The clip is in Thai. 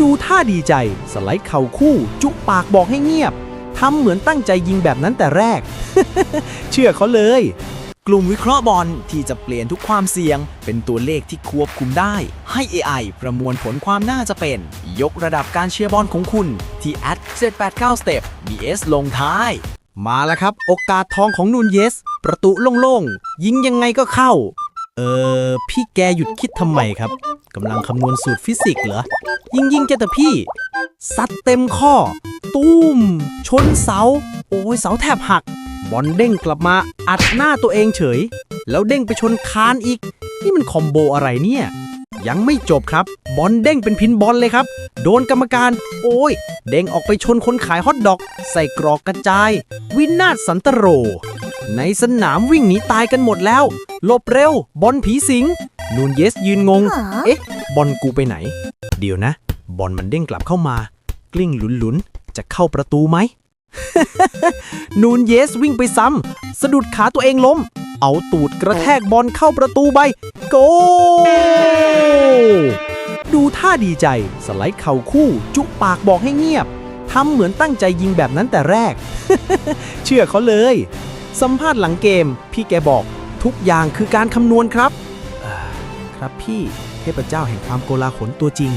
ดูท่าดีใจ สไลด์เข่าคู่ จุปากบอกให้เงียบทำเหมือนตั้งใจยิงแบบนั้นแต่แรก เชื่อเขาเลย กลุ่มวิเคราะห์บอลที่จะเปลี่ยนทุกความเสี่ยง เป็นตัวเลขที่ควบคุมได้ ให้ AI ประมวลผลความน่าจะเป็น ยกระดับการเชียร์บอลของคุณ ที่ at 789 step bs ลงท้าย มาแล้วครับ โอกาสทองของนูนเยส ประตูโล่งๆ ยิงยังไงก็เข้า เออพี่แกหยุดคิดทำไมครับ กำลังคำนวณสูตรฟิสิกส์เหรอ ยิงยิงๆจตพี่ซัดเต็มข้อ ตุ้ม ชนเสา โอ้ยเสาแทบหัก บอลเด้งกลับมาอัดหน้าตัวเองเฉย แล้วเด้งไปชนคานอีก นี่มันคอมโบอะไรเนี่ย ยังไม่จบครับ บอลเด้งเป็นพินบอลเลยครับ โดนกรรมการ โอ้ย เด้งออกไปชนคนขายฮอทดอก ใส่กรอกกระจาย วินาศสันตโร ในสนามวิ่งหนีตายกันหมดแล้ว หลบเร็ว บอลผีสิง นูนเยสยืนงง เอ๊ะ บอลกูไปไหน เดี๋ยวนะ บอลมันเด้งกลับเข้ามา กลิ้งหลุนๆ จะเข้าประตูไหม นูนเยสวิ่งไปซ้ำสะดุดขาตัวเองล้ม เอาตูดกระแทกบอลเข้าประตูไปโกดูท่าดีใจ สไลด์เข่าคู่ จุปากบอกให้เงียบทำเหมือนตั้งใจยิงแบบนั้นแต่แรก เชื่อเขาเลย สัมภาษณ์หลังเกม พี่แกบอก ทุกอย่างคือการคำนวณครับอ่า ครับพี่ เทพเจ้าแห่งความโกลาหลตัวจริง